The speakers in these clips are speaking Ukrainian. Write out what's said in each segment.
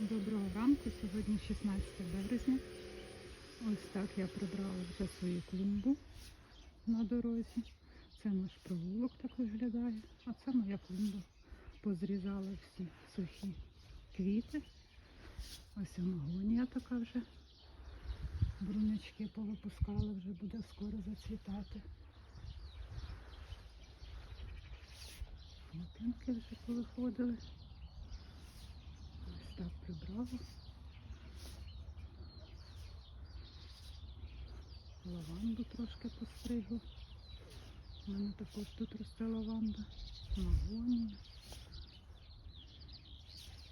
Доброго ранку, сьогодні 16 березня. Ось так я прибрала вже свою клумбу на дорозі. Це наш провулок так виглядає, а це моя клумба. Позрізала всі сухі квіти. Ось амагонія така вже. Брунячки повипускали, вже буде скоро зацвітати. Лапинки вже повиходили. Так прибрала. Лаванду трошки постригла. У мене також тут росте лаванда, магонія,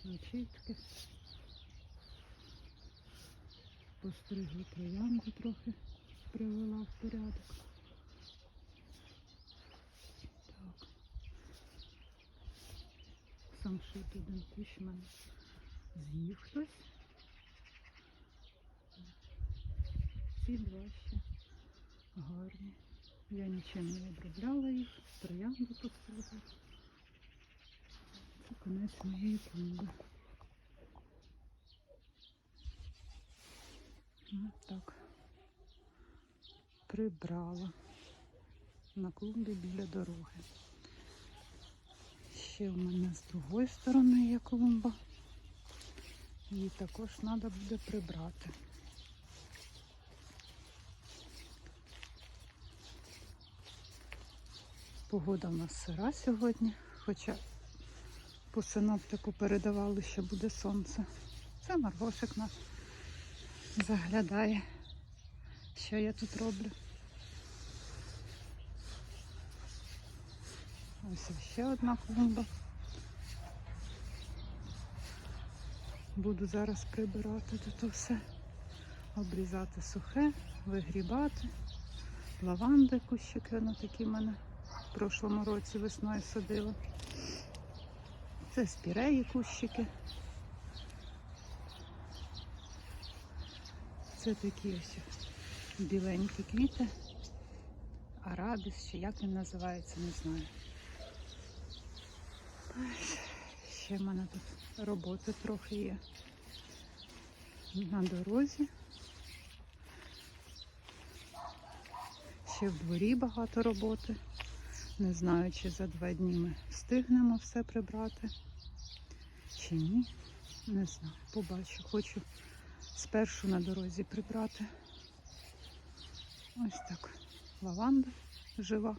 начитки. Постригла троянду трохи, привела в порядок. Так. Сам шит один кущ мене з'їв хтось. Ці два ще гарні. Я нічим не обробляла їх, троянду постригла. Це конець моєї клумби. Ось так. Прибрала на клумбі біля дороги. Ще в мене з другої сторони є клумба. Її також треба буде прибрати. Погода в нас сира сьогодні, хоча по синоптику передавали, що буде сонце. Це Маргошик наш заглядає, що я тут роблю. Ось ще одна клумба. Буду зараз прибирати тут все, обрізати сухе, вигрібати. Лаванди кущики, воно такі в мене в прошлому році весною садила. Це спіреї кущики. Це такі ось біленькі квіти. Арабіс, чи як він називається, не знаю. Ще в мене тут роботи трохи є на дорозі. Ще в дворі багато роботи. Не знаю, чи за два дні ми встигнемо все прибрати, чи ні. Не знаю, побачу. Хочу спершу на дорозі прибрати. Ось так. Лаванда жива.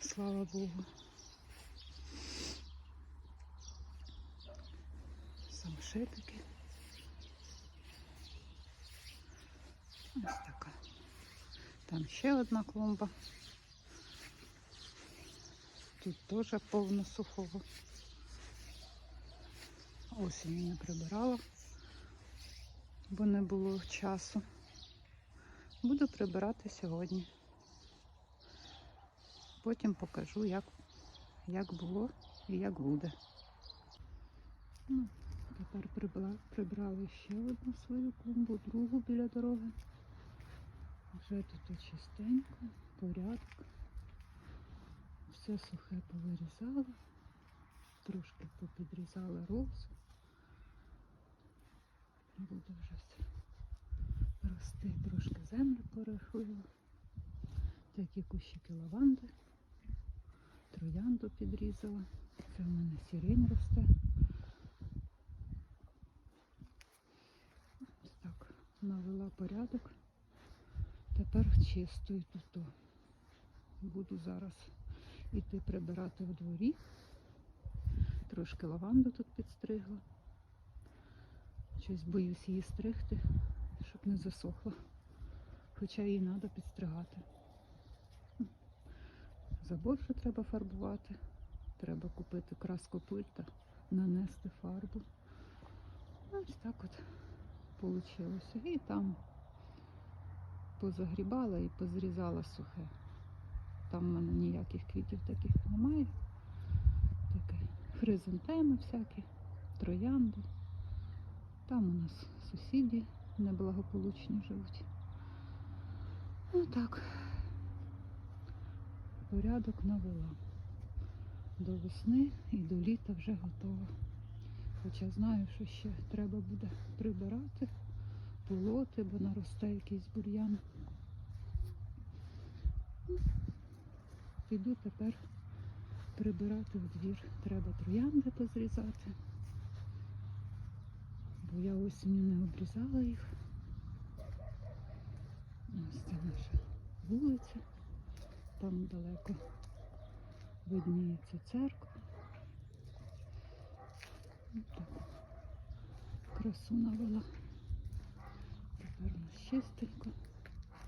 Слава Богу. Самшитики. Ось така. Там ще одна клумба. Тут теж повно сухого. Осінь не прибирала, бо не було часу. Буду прибирати сьогодні. Потім покажу, як, як було і як буде. Тепер прибрала, прибрали ще одну свою клумбу, другу біля дороги. Вже тут чистенько, порядок. Все сухе повирізала, трошки попідрізала роз. Буде вже все рости, трошки землю порихлила. Такі кущики лаванди, троянду підрізала. Це в мене сирень росте. Ось так, навела порядок. Тепер чистую тут. Буду зараз іти прибирати в дворі. Трошки лаванду тут підстригла. Щось боюсь її стригти, щоб не засохла. Хоча її треба підстригати. Забор ще треба фарбувати. Треба купити краску пульта, нанести фарбу. Ось так от вийшло. І там позагрібала і позрізала сухе. Там в мене ніяких квітів таких немає. Таке хризантеми всякі, троянди. Там у нас сусіди неблагополучні живуть. Ну так, порядок навела. До весни і до літа вже готова. Хоча знаю, що ще треба буде прибирати, полоти, бо наросте якийсь бур'ян. Піду тепер прибирати в двір. Треба троянди позрізати. Бо я осінню не обрізала їх. Ось це наша вулиця. Там далеко видніється церква. Красу навела. Тепер у нас чистенько,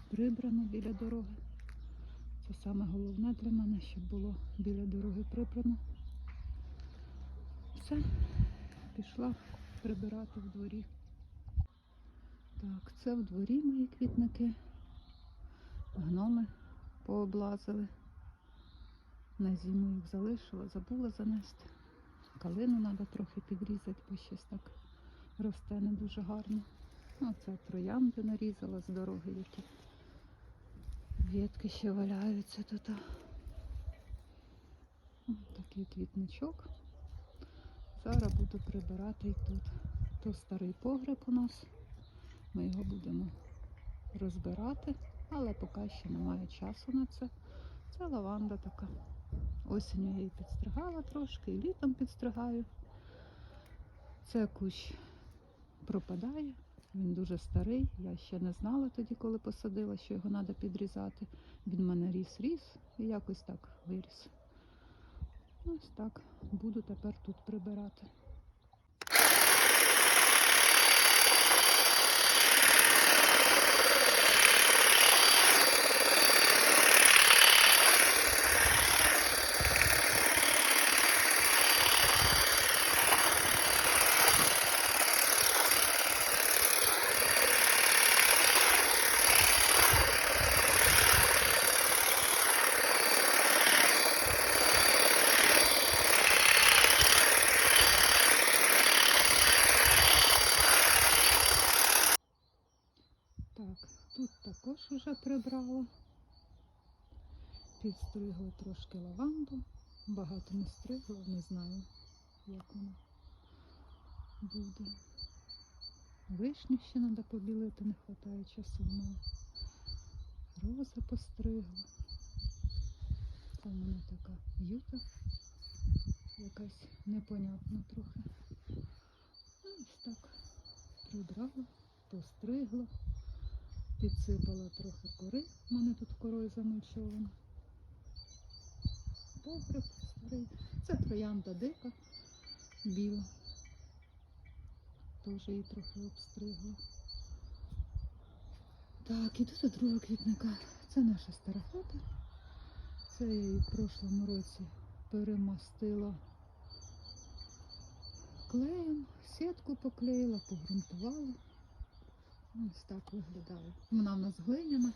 прибрано біля дороги. Це саме головне для мене, щоб було біля дороги прибрано. Все, пішла прибирати в дворі. Так, це в дворі мої квітники. Гноми пооблазили. На зиму їх залишила, забула занести. Калину треба трохи підрізати, бо щось так росте не дуже гарно. Оце троянди нарізала з дороги, які ветки ще валяються тут. Такий квітничок. Зараз буду прибирати і тут. То старий погреб у нас. Ми його будемо розбирати, але поки ще немає часу на це. Це лаванда така. Осінню я її підстригала трошки, і літом підстригаю. Це кущ пропадає, він дуже старий. Я ще не знала тоді, коли посадила, що його треба підрізати. Він в мене ріс-ріс і якось так виріс. Ось так буду тепер тут прибирати. Так, тут також вже прибрала. Підстригла трошки лаванду. Багато не стригла, не знаю, як воно буде. Вишню ще треба побілити, не вистачає часу в мене. Роза постригла. Це в мене така юта. Якась непонятна трохи. Ну, Ось так прибрала, постригла підсипала трохи кори. У мене тут корою замульчовано. Погреб старий. Це троянда дика, біла. Теж її трохи обстригла. Так, іду до другого квітника. Це наша стара хата. Це я її в прошлому році перемастила клеєм, сітку поклеїла, погрунтувала. Ось так виглядає. Вона в нас глиняна,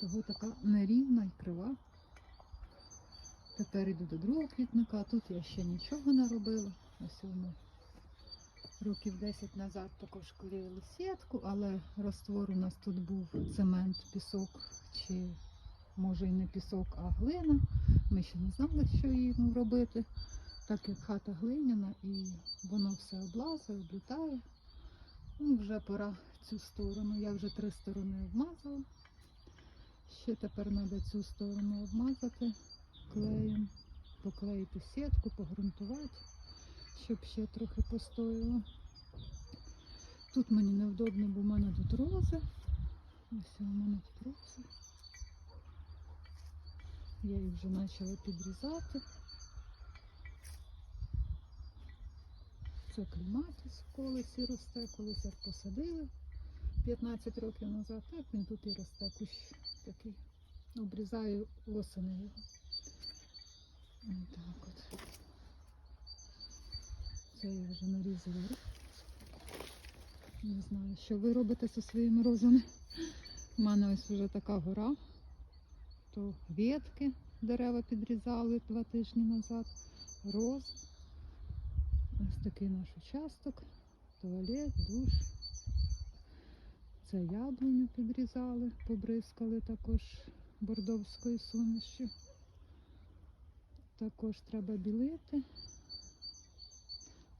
того така нерівна і крива. Тепер йду до другого квітника. Тут я ще нічого не робила. Ось ми років 10 назад також клеїли сітку, але раствор у нас тут був цемент, пісок, чи може і не пісок, а глина. Ми ще не знали, що їм робити, так як хата глиняна і воно все облазає, облітає. Ну, вже пора цю сторону. Я вже три сторони обмазала. Ще тепер треба цю сторону обмазати клеєм, поклеїти сітку, погрунтувати, щоб ще трохи постояло. Тут мені невдобно, бо в мене тут рози. Ось у мене тут рози. Я їх вже почала підрізати. Це кліматис в колесі росте, колись посадили 15 років назад, так він тут і росте кущ такий. Обрізаю осени його. Отак от. Це я вже нарізала. Не знаю, що ви робите зі своїми розами. У мене ось вже така гора. То ветки дерева підрізали два тижні назад. Роз. Ось такий наш участок, туалет, душ. Це яблуню підрізали, побризкали також бордовською сумішю. Також треба білити.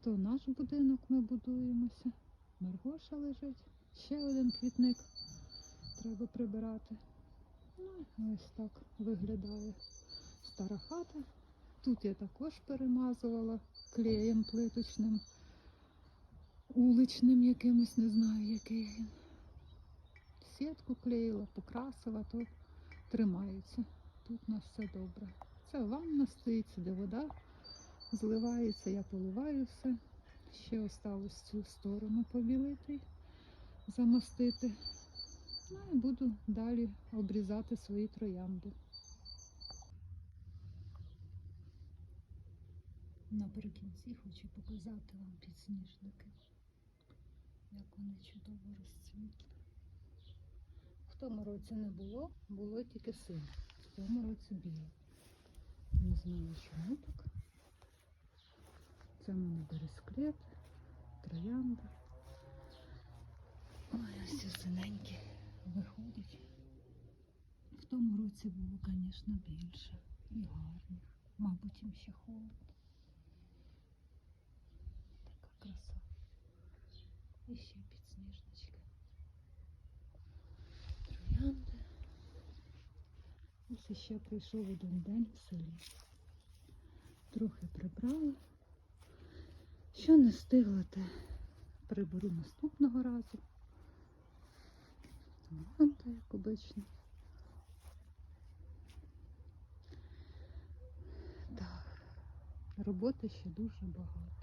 То наш будинок ми будуємося. Маргоша лежить. Ще один квітник треба прибирати. Ну, ось так виглядає стара хата. Тут я також перемазувала клеєм плиточним, уличним якимось, не знаю, який. Сітку клеїла, покрасила, то тримається. Тут у нас все добре. Це ванна стоїть, де вода зливається, я поливаю все. Ще осталось цю сторону побілити, замостити. Ну і буду далі обрізати свої троянди. Наприкінці хочу показати вам підсніжники, як вони чудово розцвітли. Тому році не було, було тільки син. В цьому році білий. Не знаю, чому так. Це в мене бересклет, троянда. Ой, ці синенькі виходять. В тому році було, звісно, більше і гарних. Мабуть, їм ще холодно. Така краса. І ще підсніжнички. Троянди. Ось ще прийшов один день в селі. Трохи прибрала. Що не встигла, те приберу наступного разу. Лампа, як обично. Так, роботи ще дуже багато.